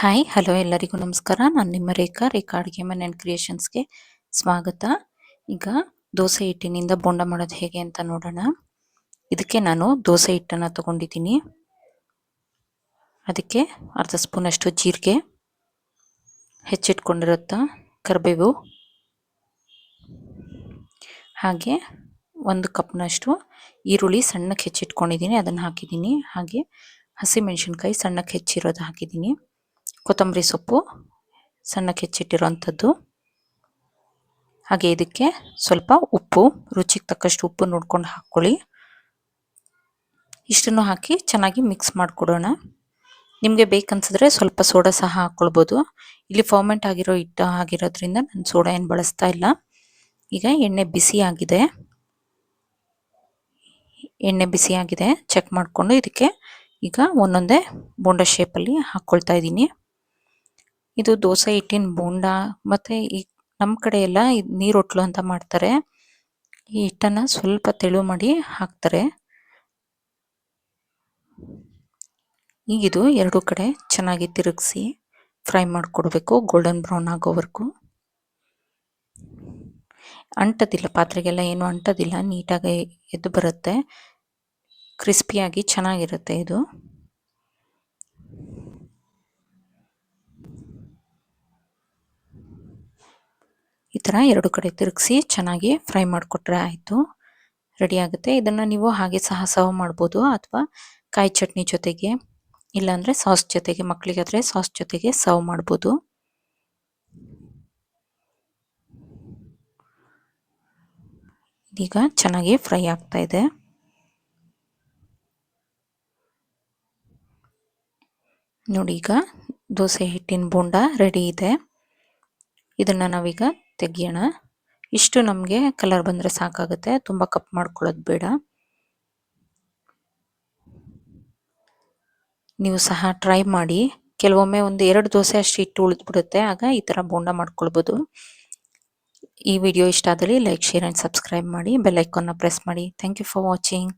Hi hello ಎಲ್ಲರಿಗೂ ನಮಸ್ಕಾರ. ನಾನು ನಿಮ್ಮ ರೇಖಾ ರೇಖಾ ಅಡುಗೆ ಮನೆ ಆ್ಯಂಡ್ ಕ್ರಿಯೇಷನ್ಸ್ಗೆ ಸ್ವಾಗತ. ಈಗ ದೋಸೆ ಹಿಟ್ಟಿನಿಂದ ಬೋಂಡ ಮಾಡೋದು ಹೇಗೆ ಅಂತ ನೋಡೋಣ. ಇದಕ್ಕೆ ನಾನು ದೋಸೆ ಹಿಟ್ಟನ್ನು ತಗೊಂಡಿದ್ದೀನಿ. ಅದಕ್ಕೆ ಅರ್ಧ ಸ್ಪೂನಷ್ಟು ಜೀರಿಗೆ ಹೆಚ್ಚಿಟ್ಕೊಂಡಿರುತ್ತ ಕರಿಬೇವು. ಹಾಗೆ ಒಂದು ಕಪ್ನಷ್ಟು ಈರುಳ್ಳಿ ಸಣ್ಣಕ್ಕೆ ಹೆಚ್ಚಿಟ್ಕೊಂಡಿದ್ದೀನಿ, ಅದನ್ನು ಹಾಕಿದ್ದೀನಿ. ಹಾಗೆ ಹಸಿಮೆಣಸಿನ್ಕಾಯಿ ಸಣ್ಣಕ್ಕೆ ಹೆಚ್ಚಿರೋದು ಹಾಕಿದ್ದೀನಿ. ಕೊತ್ತಂಬರಿ ಸೊಪ್ಪು ಸಣ್ಣಕ್ಕೆ ಹೆಚ್ಚಿಟ್ಟಿರೋವಂಥದ್ದು. ಹಾಗೆ ಇದಕ್ಕೆ ಸ್ವಲ್ಪ ಉಪ್ಪು, ರುಚಿಗೆ ತಕ್ಕಷ್ಟು ಉಪ್ಪು ನೋಡ್ಕೊಂಡು ಹಾಕ್ಕೊಳ್ಳಿ. ಇಷ್ಟನ್ನು ಹಾಕಿ ಚೆನ್ನಾಗಿ ಮಿಕ್ಸ್ ಮಾಡಿಕೊಡೋಣ. ನಿಮಗೆ ಬೇಕನ್ಸಿದ್ರೆ ಸ್ವಲ್ಪ ಸೋಡಾ ಸಹ ಹಾಕ್ಕೊಳ್ಬೋದು. ಇಲ್ಲಿ ಫರ್ಮೆಂಟ್ ಆಗಿರೋ ಹಿಟ್ಟು ಆಗಿರೋದ್ರಿಂದ ನಾನು ಸೋಡಾ ಏನು ಬಳಸ್ತಾ ಇಲ್ಲ. ಈಗ ಎಣ್ಣೆ ಬಿಸಿ ಆಗಿದೆ. ಎಣ್ಣೆ ಬಿಸಿ ಆಗಿದೆ. ಚೆಕ್ ಮಾಡಿಕೊಂಡು ಇದಕ್ಕೆ ಈಗ ಒಂದೊಂದೇ ಬೋಂಡ ಶೇಪಲ್ಲಿ ಹಾಕ್ಕೊಳ್ತಾ ಇದ್ದೀನಿ. ಇದು ದೋಸೆ ಹಿಟ್ಟಿನ ಬೋಂಡ, ಮತ್ತೆ ಈ ನಮ್ಮ ಕಡೆ ಎಲ್ಲ ನೀರೊಟ್ಲು ಅಂತ ಮಾಡ್ತಾರೆ. ಈ ಹಿಟ್ಟನ್ನ ಸ್ವಲ್ಪ ತೆಳು ಮಾಡಿ ಹಾಕ್ತಾರೆ. ಈಗಿದು ಎರಡು ಕಡೆ ಚೆನ್ನಾಗಿ ತಿರುಗಿಸಿ ಫ್ರೈ ಮಾಡಿಕೊಡ್ಬೇಕು, ಗೋಲ್ಡನ್ ಬ್ರೌನ್ ಆಗೋವರೆಗೂ. ಅಂಟದಿಲ್ಲ, ಪಾತ್ರೆಗೆಲ್ಲ ಏನು ಅಂಟದಿಲ್ಲ, ನೀಟಾಗಿ ಎದ್ದು ಬರುತ್ತೆ. ಕ್ರಿಸ್ಪಿಯಾಗಿ ಚೆನ್ನಾಗಿರುತ್ತೆ ಇದು. ಥರ ಎರಡು ಕಡೆ ತಿರುಗಿಸಿ ಚೆನ್ನಾಗಿ ಫ್ರೈ ಮಾಡಿಕೊಟ್ರೆ ಆಯಿತು. ರೆಡಿ ಆಗುತ್ತೆ. ಇದನ್ನು ನೀವು ಹಾಗೆ ಸಹ ಸರ್ವ್ ಮಾಡ್ಬೋದು ಅಥವಾ ಕಾಯಿ ಚಟ್ನಿ ಜೊತೆಗೆ, ಇಲ್ಲಾಂದರೆ ಸಾಸ್ ಜೊತೆಗೆ ಮಕ್ಕಳಿಗಾದರೆ ಸಾಸ್ ಜೊತೆಗೆ ಸರ್ವ್ ಮಾಡ್ಬೋದು. ಈಗ ಚೆನ್ನಾಗಿ ಫ್ರೈ ಆಗ್ತಾ ಇದೆ. ನೋಡಿ ಈಗ ದೋಸೆ ಹಿಟ್ಟಿನ ಬೋಂಡ ರೆಡಿ ಇದೆ. ಇದನ್ನು ನಾವೀಗ ತೆಗಿಯೋಣ. ಇಷ್ಟು ನಮಗೆ ಕಲರ್ ಬಂದರೆ ಸಾಕಾಗುತ್ತೆ. ತುಂಬ ಕಪ್ ಮಾಡ್ಕೊಳ್ಳೋದು ಬೇಡ. ನೀವು ಸಹ ಟ್ರೈ ಮಾಡಿ. ಕೆಲವೊಮ್ಮೆ ಒಂದು ಎರಡು ದೋಸೆ ಅಷ್ಟು ಇಟ್ಟು ಉಳಿದ್ಬಿಡುತ್ತೆ. ಆಗ ಈ ಥರ ಬೋಂಡ ಮಾಡ್ಕೊಳ್ಬೋದು. ಈ ವಿಡಿಯೋ ಇಷ್ಟ ಆದಲ್ಲಿ ಲೈಕ್ ಶೇರ್ ಆ್ಯಂಡ್ ಸಬ್ಸ್ಕ್ರೈಬ್ ಮಾಡಿ. ಬೆಲ್ ಐಕಾನ್ನ ಪ್ರೆಸ್ ಮಾಡಿ. Thank you for watching